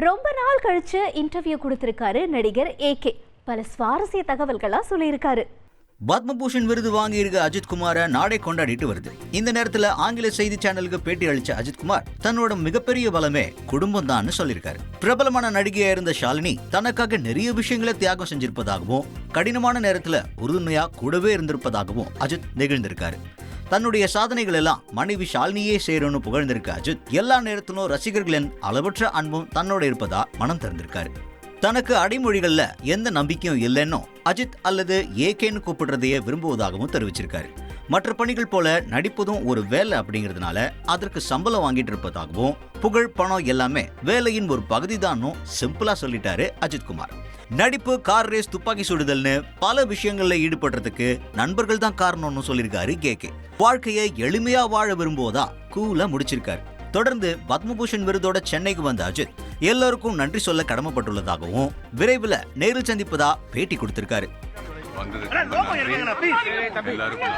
ரொம்ப நாள் கழிச்சு இன்டர்வியூ கொடுத்திருக்காரு நடிகர் ஏகே பல சுவாரஸ்ய தகவல்களா சொல்லியிருக்காரு. பத்மபூஷன் விருது வாங்கியிருக்க அஜித் குமாரை நாடே கொண்டாடிட்டு வருது. இந்த நேரத்துல ஆங்கில செய்தி சேனலுக்கு பேட்டி அளிச்ச அஜித் குமார் தன்னோட மிகப்பெரிய பலமே குடும்பம் தான் சொல்லியிருக்காரு. பிரபலமான நடிகையா இருந்த ஷாலினி தனக்காக நிறைய விஷயங்களை தியாகம் செஞ்சிருப்பதாகவும் கடினமான நேரத்துல உறுதுணையா கூடவே இருந்திருப்பதாகவும் அஜித் நெகிழ்ந்திருக்காரு. தன்னுடைய சாதனைகள் எல்லாம் மனைவி ஷாலினியே சேரும்னு புகழ்ந்திருக்க அஜித் எல்லா நேரத்திலும் ரசிகர்களின் அளவற்ற அன்பும் தன்னோட இருப்பதா மனம் திறந்திருக்காரு. தனக்கு அடைமொழிகள்ல எந்த நம்பிக்கையும் இல்லைன்னும் அஜித் அல்லது ஏகேன்னு கூப்பிடுறதையே விரும்புவதாகவும் தெரிவிச்சிருக்காரு. மற்ற பணிகள் போல நடிப்பதும் ஒரு வேலை அப்படிங்கிறதுனால அதற்கு சம்பளம் வாங்கிட்டு இருப்பதாகவும் புகழ் பணம் எல்லாமே வேலையின் ஒரு பகுதி சிம்பிளா சொல்லிட்டாரு அஜித் குமார். நடிப்பு கார் ரேஸ் துப்பாக்கி சுடுதல்னு பல விஷயங்கள்ல ஈடுபடுறதுக்கு நண்பர்கள் தான் காரணம்னு சொல்லியிருக்காரு கே கே வாழ்க்கையை எளிமையா வாழ விரும்புவதா கூலா முடிச்சிருக்காரு. தொடர்ந்து பத்மபூஷன் விருதோட சென்னைக்கு வந்த அஜித் எல்லாருக்கும் நன்றி சொல்ல கடமைப்பட்டுள்ளதாகவும் விரைவில் நேரில் சந்திப்பதா பேட்டி கொடுத்திருக்காரு. நன்றி. எல்லாருக்கும்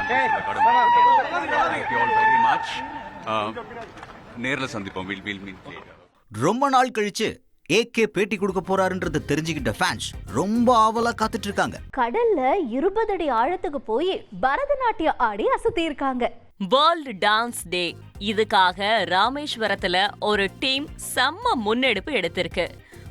நேர்ல சந்திப்போம். வில் வில் மீட் ரொம்ப நாள் கழிச்சு ஏகே பேட்டி கொடுக்க போறாருன்றதை தெரிஞ்சுக்கிட்ட ஃபேன்ஸ் ரொம்ப ஆவலா காத்துட்டு இருக்காங்க கடல்ல இருபது அடி ஆழத்துக்கு போய் பரதநாட்டியம் ஆடி அசத்தி இருக்காங்க. வேர்ல்ட் டான்ஸ் டே இதுக்காக ராமேஸ்வரத்துல ஒரு டீம் செம்ம முன்னெடுப்பு எடுத்திருக்கு.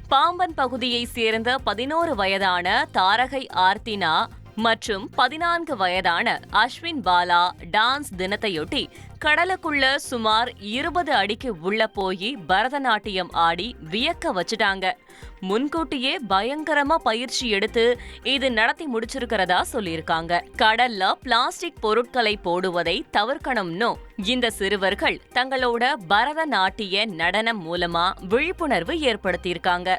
பாம்பன் பகுதியை சேர்ந்த பதினோரு வயதான தாரகை ஆர்த்தினா மற்றும் பதினான்கு வயதான அஸ்வின் பாலா டான்ஸ் தினத்தையொட்டி கடலுக்குள்ள சுமார் இருபது அடிக்கு உள்ள போய் பரதநாட்டியம் ஆடி வியக்க வச்சுட்டாங்க. முன்கூட்டியே பயங்கரமா பயிற்சி எடுத்து இது நடத்தி முடிச்சிருக்கிறதா சொல்லியிருக்காங்க. கடல்ல பிளாஸ்டிக் பொருட்களை போடுவதை தவிர்க்கணும்னு இந்த சிறுவர்கள் தங்களோட பரதநாட்டிய நடனம் மூலமா விழிப்புணர்வு ஏற்படுத்தியிருக்காங்க.